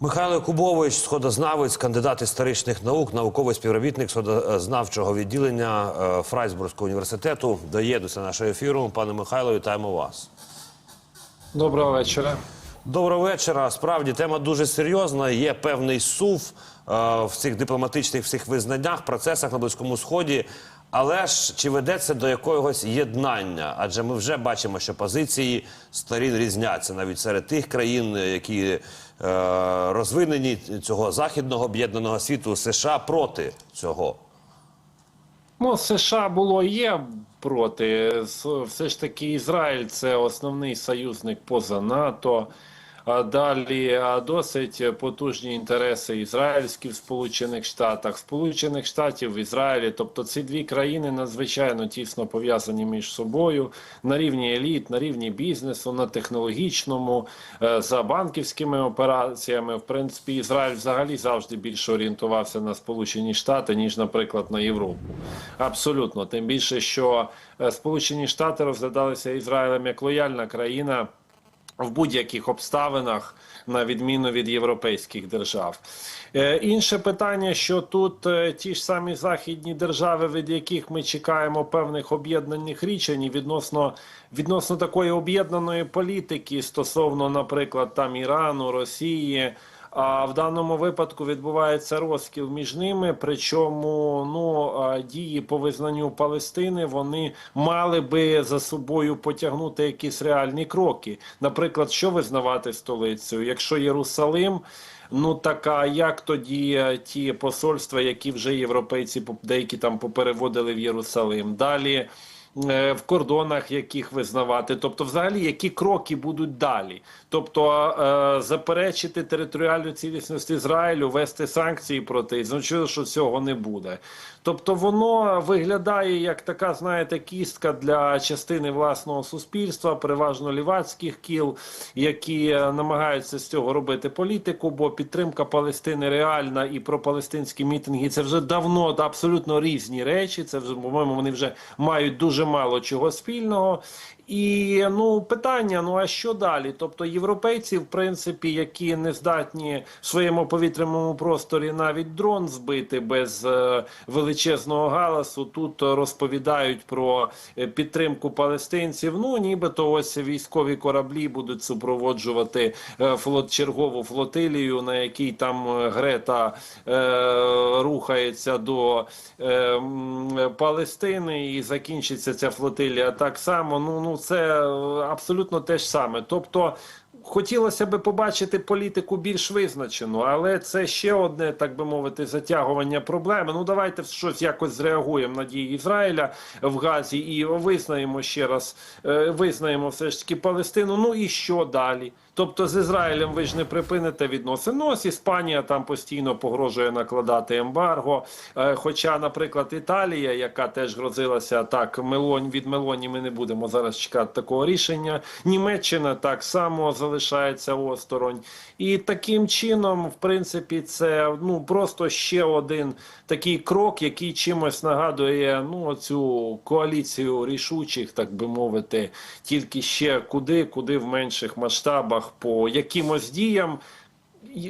Михайло Кубович, сходознавець, кандидат історичних наук, науковий співробітник сходознавчого відділення е, Фрайсбурзького університету. Доєднується нашого ефіру. Пане Михайло, вітаємо вас. Доброго вечора. Доброго вечора. Справді тема дуже серйозна. Є певний сув е, в цих дипломатичних всіх визнаннях, процесах на Близькому Сході. Але ж чи ведеться до якогось єднання? Адже ми вже бачимо, що позиції сторін різняться навіть серед тих країн, які е, розвинені цього західного об'єднаного світу США проти цього. Ну, США було і є проти. Все ж таки, Ізраїль це основний союзник поза НАТО. Далі досить потужні інтереси ізраїльські в Сполучених Штатах, Сполучених Штатів в Ізраїлі. Тобто ці дві країни надзвичайно тісно пов'язані між собою на рівні еліт, на рівні бізнесу, на технологічному, е, за банківськими операціями. В принципі, Ізраїль взагалі завжди більше орієнтувався на Сполучені Штати, ніж, наприклад, на Європу. Абсолютно, тим більше, що е, Сполучені Штати розглядалися Ізраїлем як лояльна країна в будь-яких обставинах, на відміну від європейських держав. Е, інше питання, що тут е, ті ж самі західні держави, від яких ми чекаємо певних об'єднаних рішень відносно, відносно такої об'єднаної політики стосовно, наприклад, там Ірану, Росії. А в даному випадку відбувається розкіл між ними. Причому ну дії по визнанню Палестини вони мали би за собою потягнути якісь реальні кроки. Наприклад, що визнавати столицею, якщо Єрусалим. Ну так а як тоді е, ті посольства, які вже європейці деякі там попереводили в Єрусалим? Далі в кордонах яких визнавати, тобто, взагалі, які кроки будуть далі? Тобто е, заперечити територіальну цілісність Ізраїлю, вести санкції проти Ізраїлю, що цього не буде. Тобто, воно виглядає як така, знаєте, кістка для частини власного суспільства, переважно лівацьких кіл, які е, намагаються з цього робити політику, бо підтримка Палестини реальна і пропалестинські мітинги це вже давно абсолютно різні речі. Це вже, по-моєму, вони вже мають дуже мало чого спільного. І ну питання: ну а що далі? Тобто європейці, в принципі, які не здатні в своєму повітряному просторі навіть дрон збити без е, величезного галасу, тут розповідають про е, підтримку палестинців. Ну нібито ось військові кораблі будуть супроводжувати е, флот чергову флотилію, на якій там е, Грета е, рухається до е, Палестини, і закінчиться ця флотилія так само. Ну ну це е, абсолютно те ж саме. Тобто. Хотілося би побачити політику більш визначену, але це ще одне, так би мовити, затягування проблеми. Ну давайте щось якось зреагуємо на дії Ізраїля в Газі і визнаємо ще раз, е, визнаємо все ж таки Палестину. Ну і що далі? Тобто з Ізраїлем ви ж не припините відносини. Ну, ось Іспанія там постійно погрожує накладати ембарго. Е, Хоча, наприклад, Італія, яка теж грозилася так, Мелонь від Мелоні, ми не будемо зараз чекати такого рішення. Німеччина так само залишається осторонь. І таким чином, в принципі, це ну просто ще один такий крок, який чимось нагадує ну цю коаліцію рішучих, так би мовити, тільки ще куди, куди в менших масштабах по якимось діям.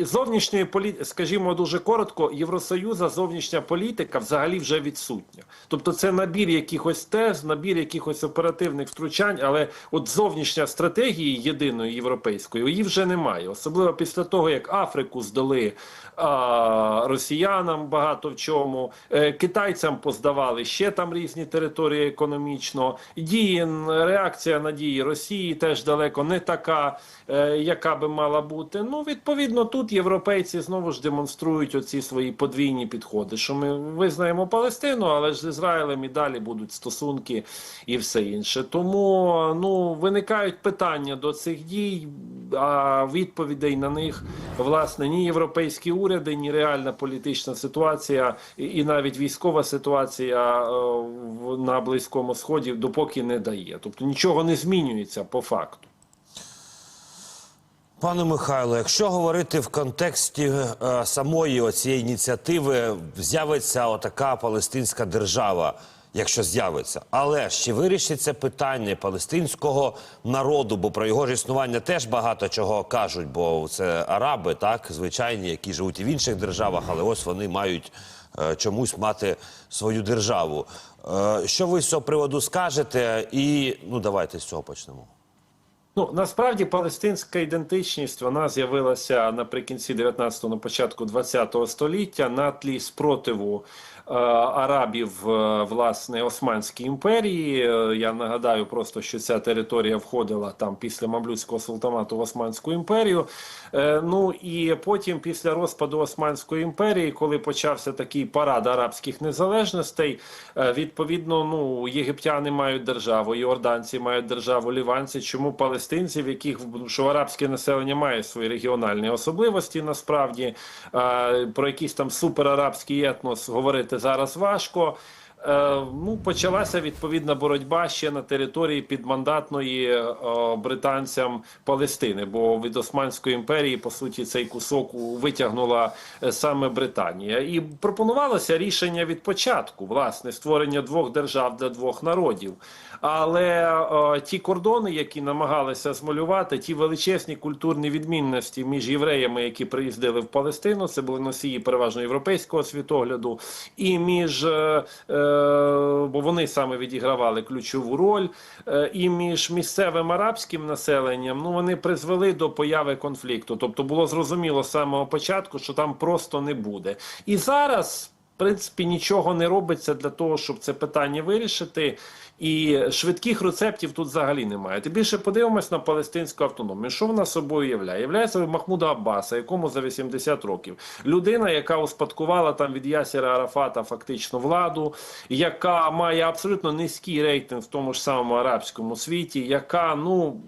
Зовнішньої політики, скажімо дуже коротко, Євросоюза зовнішня політика взагалі вже відсутня. Тобто це набір якихось тез, набір якихось оперативних втручань, але от зовнішня стратегії єдиної європейської її вже немає. Особливо після того, як Африку здали а, росіянам багато в чому, е, китайцям поздавали ще там різні території економічно. Дії реакція на дії Росії теж далеко не така, е, яка би мала бути. Ну, відповідно, тут європейці знову ж демонструють оці свої подвійні підходи, що ми визнаємо Палестину, але ж з Ізраїлем і далі будуть стосунки і все інше. Тому ну виникають питання до цих дій, а відповідей на них власне ні європейські уряди, ні реальна політична ситуація, і, і навіть військова ситуація е, на близькому сході допоки не дає. Тобто нічого не змінюється по факту. Пане Михайло, якщо говорити в контексті е, самої цієї ініціативи, з'явиться отака палестинська держава. якщо з'явиться. Але ж чи вирішиться питання палестинського народу, бо про його ж існування теж багато чого кажуть, бо це араби, так звичайні, які живуть і в інших державах, але ось вони мають е, чомусь мати свою державу. Е, що ви з цього приводу скажете? І ну давайте з цього почнемо. Ну насправді палестинська ідентичність вона з'явилася наприкінці 19-го, на початку 20-го століття на тлі спротиву арабів е, власне Османській імперії. Е, я нагадаю просто, що ця територія входила там після Мамлюцького султанату в Османську імперію. Е, ну і потім, після розпаду Османської імперії, коли почався такий парад арабських незалежностей, е, відповідно, ну єгиптяни мають державу, іорданці мають державу, ліванці. Чому палестинці, яких що арабське населення має свої регіональні особливості, насправді е, про якийсь там суперарабський етнос говорити зараз важко. Е, Ну, почалася відповідна боротьба ще на території підмандатної е, британцям Палестини, бо від Османської імперії, по суті, цей кусок витягнула е, саме Британія. І пропонувалося рішення від початку, власне, створення двох держав для двох народів. Але е, ті кордони, які намагалися змалювати, ті величезні культурні відмінності між євреями, які приїздили в Палестину, це були носії переважно європейського світогляду, і між е, е, бо вони саме відігравали ключову роль, е, і між місцевим арабським населенням, ну вони призвели до появи конфлікту. Тобто було зрозуміло з самого початку, що там просто не буде. І зараз. Принципі, нічого не робиться для того, щоб це питання вирішити, і швидких рецептів тут взагалі немає. Тим більше подивимось на палестинську автономію. Що вона собою являє? Являє собою Махмуда Аббаса, якому за 80 років людина, яка успадкувала там від Ясіра Арафата фактично владу, яка має абсолютно низький рейтинг в тому ж самому арабському світі, яка ну.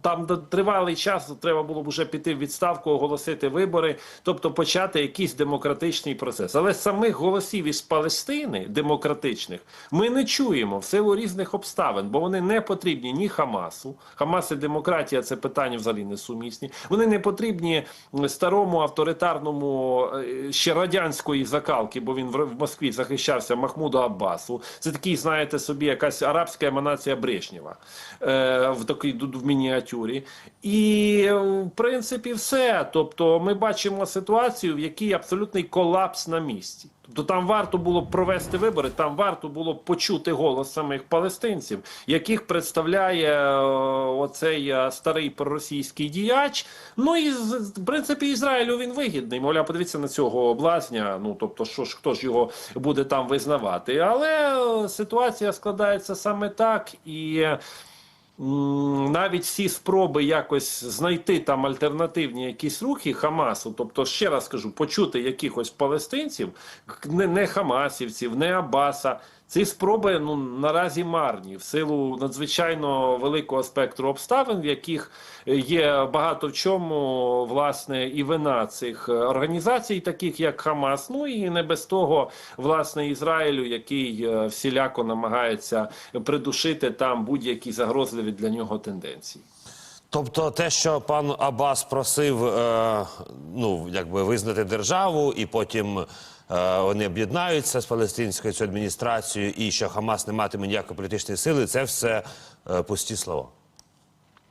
Там тривалий час треба було б вже піти в відставку, оголосити вибори, тобто почати якийсь демократичний процес. Але самих голосів із Палестини демократичних ми не чуємо в силу різних обставин, бо вони не потрібні ні Хамасу. Хамас і демократія це питання взагалі несумісні. Вони не потрібні старому авторитарному е, ще радянської закалки, бо він в Москві захищався Махмуду Аббасу. Це такий, знаєте, собі якась арабська еманація Брежнєва е, в такій в мініатюрі. І е, в принципі все. Тобто, ми бачимо ситуацію, в якій абсолютний колапс на місці. Тобто там варто було б провести вибори, там варто було почути голос самих палестинців, яких представляє е, оцей е, старий проросійський діяч. Ну і в принципі Ізраїлю він вигідний. Мовляв, подивіться на цього блазня. Ну тобто, що ж хто ж його буде там визнавати? Але ситуація складається саме так і. Навіть всі спроби якось знайти там альтернативні якісь рухи Хамасу, тобто ще раз кажу, почути якихось палестинців, не, не Хамасівців, не Аббаса. Ці спроби ну наразі марні в силу надзвичайно великого спектру обставин, в яких є багато в чому власне і вина цих е, організацій, таких як Хамас. Ну і не без того, власне, Ізраїлю, який е, всіляко намагається придушити там будь-які загрозливі для нього тенденції. Тобто, те, що пан Абас просив, е, ну якби визнати державу, і потім вони об'єднаються з палестинською цю адміністрацією, і що Хамас не матиме ніякої політичної сили, це все е, пусті слова.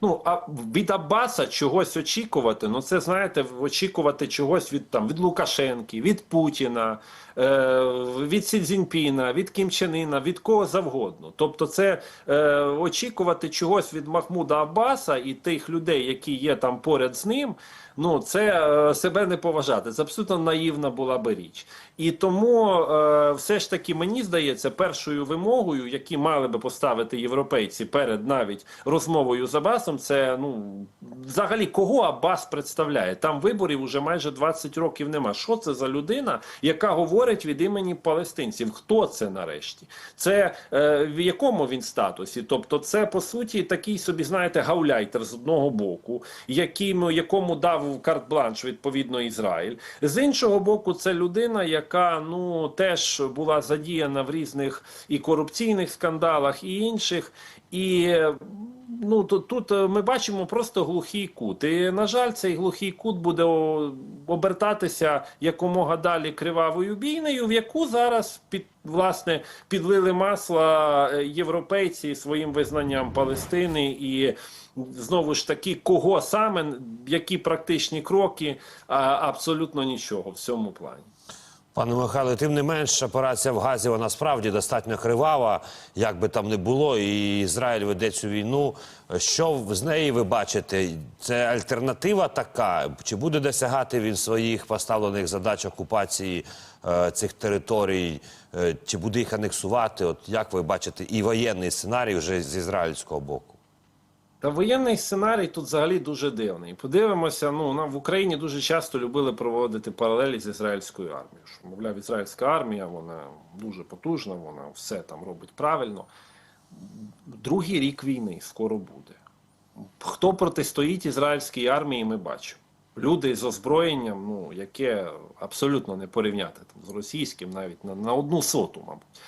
Ну а від Аббаса чогось очікувати. Ну це знаєте, очікувати чогось від там від Лукашенки, від Путіна, е, від Сі Цзіньпіна, від Кім Чен Іна, від кого завгодно. Тобто, це е, очікувати чогось від Махмуда Аббаса і тих людей, які є там поряд з ним. Ну це е, себе не поважати. Це абсолютно наївна була би річ. І тому е, все ж таки мені здається, першою вимогою, які мали би поставити європейці перед навіть розмовою з Абасом, це ну взагалі кого Абас представляє. Там виборів уже майже 20 років нема. Що це за людина, яка говорить від імені палестинців? Хто це нарешті? Це е, в якому він статусі? Тобто, це по суті такий собі, знаєте, гауляйтер з одного боку, яким, якому дав карт-бланш відповідно Ізраїль. З іншого боку, це людина, яка ну теж була задіяна в різних і корупційних скандалах, і інших. І ну тут, тут е, ми бачимо просто глухий кут. І на жаль, цей глухий кут буде обертатися якомога далі кривавою бійнею, в яку зараз під власне підлили масла е, європейці своїм визнанням Палестини і. Знову ж таки, кого саме, які практичні кроки, а абсолютно нічого в цьому плані. Пане Михайло, тим не менш, операція в Газі вона справді достатньо кривава, як би там не було, і Ізраїль веде цю війну. Що з неї ви бачите? Це альтернатива така? Чи буде досягати він своїх поставлених задач окупації е, цих територій, е, чи буде їх анексувати? От як ви бачите, і воєнний сценарій вже з ізраїльського боку? Та воєнний сценарій тут взагалі дуже дивний. Подивимося, ну нам в Україні дуже часто любили проводити паралелі з ізраїльською армією. Що, мовляв, ізраїльська армія, вона дуже потужна, вона все там робить правильно. Другий рік війни скоро буде. Хто протистоїть ізраїльській армії, ми бачимо. Люди з озброєнням, ну яке абсолютно не порівняти там, з російським, навіть на, на одну соту, мабуть.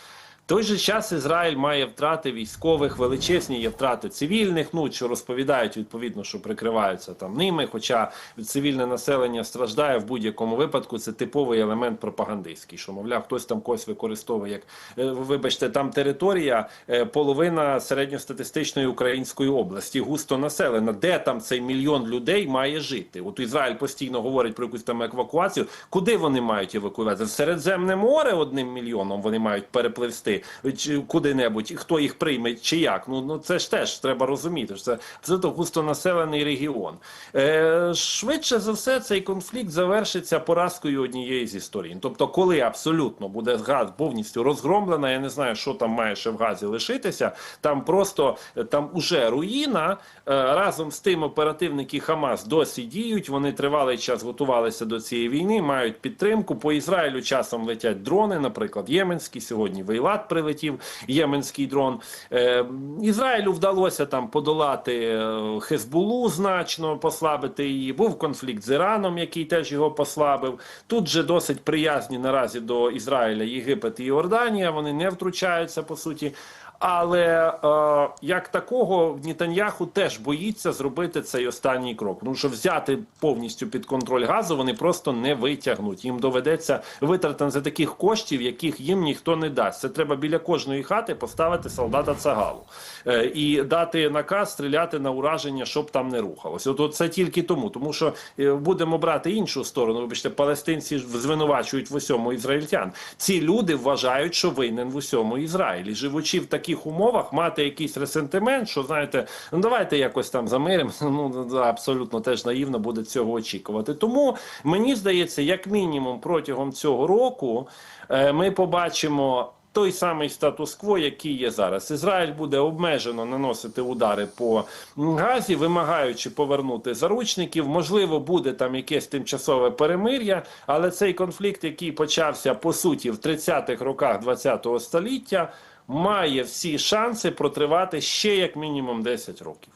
Той же час Ізраїль має втрати військових, величезні є втрати цивільних, ну що розповідають відповідно, що прикриваються там ними. Хоча цивільне населення страждає в будь-якому випадку. Це типовий елемент пропагандистський, що мовляв, хтось там когось використовує як е, вибачте, там територія е, половина середньостатистичної української області, густо населена. Де там цей мільйон людей має жити? От Ізраїль постійно говорить про якусь там евакуацію. Куди вони мають евакуюватися? В Середземне море одним мільйоном вони мають перепливсти чи куди-небудь, і хто їх прийме, чи як. Ну, ну це ж теж треба розуміти. що Це абсолютно густонаселений регіон. Е, швидше за все, цей конфлікт завершиться поразкою однієї зі сторін. Тобто, коли абсолютно буде газ повністю розгромлена, я не знаю, що там має ще в газі лишитися. Там просто е, там уже руїна. Е, разом з тим оперативники Хамас досі діють. Вони тривалий час готувалися до цієї війни, мають підтримку. По Ізраїлю часом летять дрони, наприклад, Єменський. Сьогодні Вейлат прилетів єменський дрон. Е, Ізраїлю вдалося там подолати е, Хезбулу значно, послабити її. Був конфлікт з Іраном, який теж його послабив. Тут же досить приязні наразі до Ізраїля Єгипет і Йорданія. Вони не втручаються по суті. Але е, як такого Нітаньяху теж боїться зробити цей останній крок. Тому що взяти повністю під контроль газу вони просто не витягнуть. Їм доведеться витратити за таких коштів, яких їм ніхто не дасть. Це треба біля кожної хати поставити солдата цагалу е, і дати наказ стріляти на ураження, щоб там не рухалось. От, от це тільки тому, тому що е, будемо брати іншу сторону. Вибачте, палестинці звинувачують в усьому ізраїльтян. Ці люди вважають, що винен в усьому Ізраїлі, живучи в таких умовах, мати якийсь ресентимент, що знаєте, ну давайте якось там замиримося. Ну абсолютно теж наївно буде цього очікувати. Тому мені здається, як мінімум протягом цього року е, ми побачимо. Той самий статус-кво, який є зараз, Ізраїль буде обмежено наносити удари по газі, вимагаючи повернути заручників. Можливо, буде там якесь тимчасове перемир'я, але цей конфлікт, який почався по суті в 30-х роках ХХ століття, має всі шанси протривати ще як мінімум 10 років.